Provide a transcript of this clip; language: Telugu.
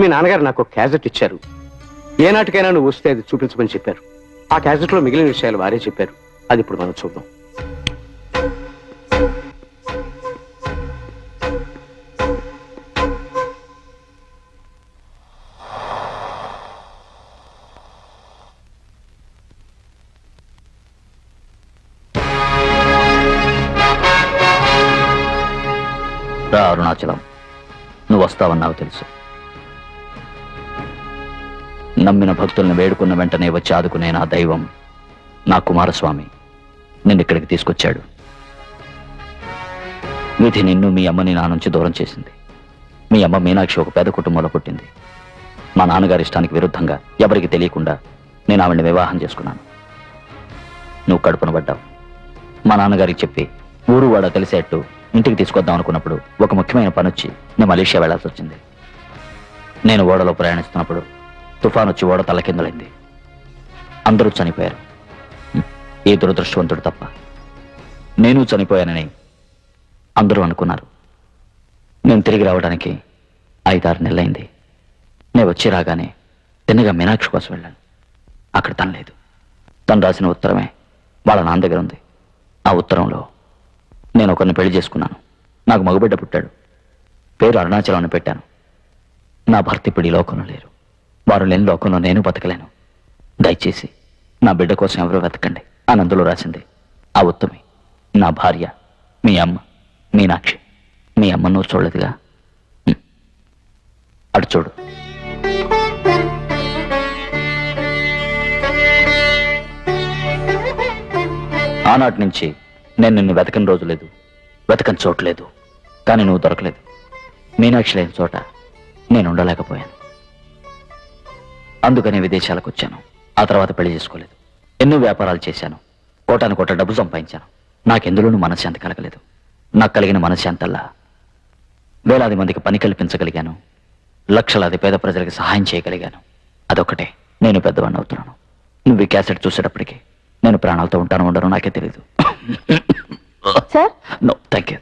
మీ నాన్నగారు నాకు ఒక క్యాజెట్ ఇచ్చారు. ఏ నాటికైనా నువ్వు వస్తే అది చూపించమని చెప్పారు. ఆ క్యాజెట్లో మిగిలిన విషయాలు వారే చెప్పారు. అది ఇప్పుడు మనం చూద్దాం. అరుణాచలం. నువ్వు వస్తావని నాకు తెలుసు. నమ్మిన భక్తుల్ని వేడుకున్న వెంటనే వచ్చి ఆదుకునే నా దైవం నా కుమారస్వామి నిన్ను ఇక్కడికి తీసుకొచ్చాడు. విధి నిన్ను మీ అమ్మని నా నుంచి దూరం చేసింది. మీ అమ్మ మీనాక్షి ఒక పేద కుటుంబంలో పుట్టింది. మా నాన్నగారి ఇష్టానికి విరుద్ధంగా ఎవరికి తెలియకుండా నేను ఆవిడ్ని వివాహం చేసుకున్నాను. నువ్వు కడుపున పడ్డావు. మా నాన్నగారికి చెప్పి ఊరు వాడ తెలిసేట్టు ఇంటికి తీసుకొద్దాం అనుకున్నప్పుడు ఒక ముఖ్యమైన పని వచ్చి నేను మలేషియా వెళ్ళాల్సి వచ్చింది నేను ఓడలో ప్రయాణిస్తున్నప్పుడు తుఫాన్ వచ్చి ఓడ తలకిందలైంది. అందరూ చనిపోయారు. ఏ దురదృష్టవంతుడు తప్ప. నేను చనిపోయానని అందరూ అనుకున్నారు. నేను తిరిగి రావడానికి ఐదారు నెలలైంది. నేను వచ్చి రాగానే తిన్నగా మీనాక్షి కోసం వెళ్ళాను. అక్కడ తను లేదు. తను రాసిన ఉత్తరమే వాళ్ళ నాన్న దగ్గర ఉంది. ఆ ఉత్తరంలో నేను ఒకరిని పెళ్ళి చేసుకున్నాను. నాకు మగబిడ్డ పుట్టాడు. పేరు అరుణాచలం అని పెట్టాను. నా భర్త ఇప్పుడు ఈ లోకంలో లేరు. వారు లేని లోకంలో నేను బతకలేను. దయచేసి నా బిడ్డ కోసం ఎవరో వెతకండి? అని రాసింది. ఆ ఉత్తమి నా భార్య మీ అమ్మ మీనాక్షి మీ అమ్మ నువ్వు చూడలేదుగా? అటు చూడు. ఆనాటి నుంచి నేను నిన్ను వెతకని రోజు లేదు వెతకని చోటు లేదు కానీ నువ్వు దొరకలేదు. మీనాక్షి లేని చోట నేను ఉండలేకపోయాను. అందుకనే విదేశాలకు వచ్చాను ఆ తర్వాత పెళ్ళి చేసుకోలేదు. ఎన్నో వ్యాపారాలు చేశాను. కోటాను కోట డబ్బు సంపాదించాను. నాకెందులోనూ మనశ్శాంతి కలగలేదు. నాకు కలిగిన మనశ్శాంతల్లా వేలాది మందికి పని కల్పించగలిగాను. లక్షలాది పేద ప్రజలకు సహాయం చేయగలిగాను. అదొకటే నేను పెద్దవాడిని అవుతున్నాను. నువ్వు ఈ క్యాసెట్ చూసేటప్పటికి నేను ప్రాణాలతో ఉంటాను ఉండను నాకే తెలియదు sir? No thank you thank you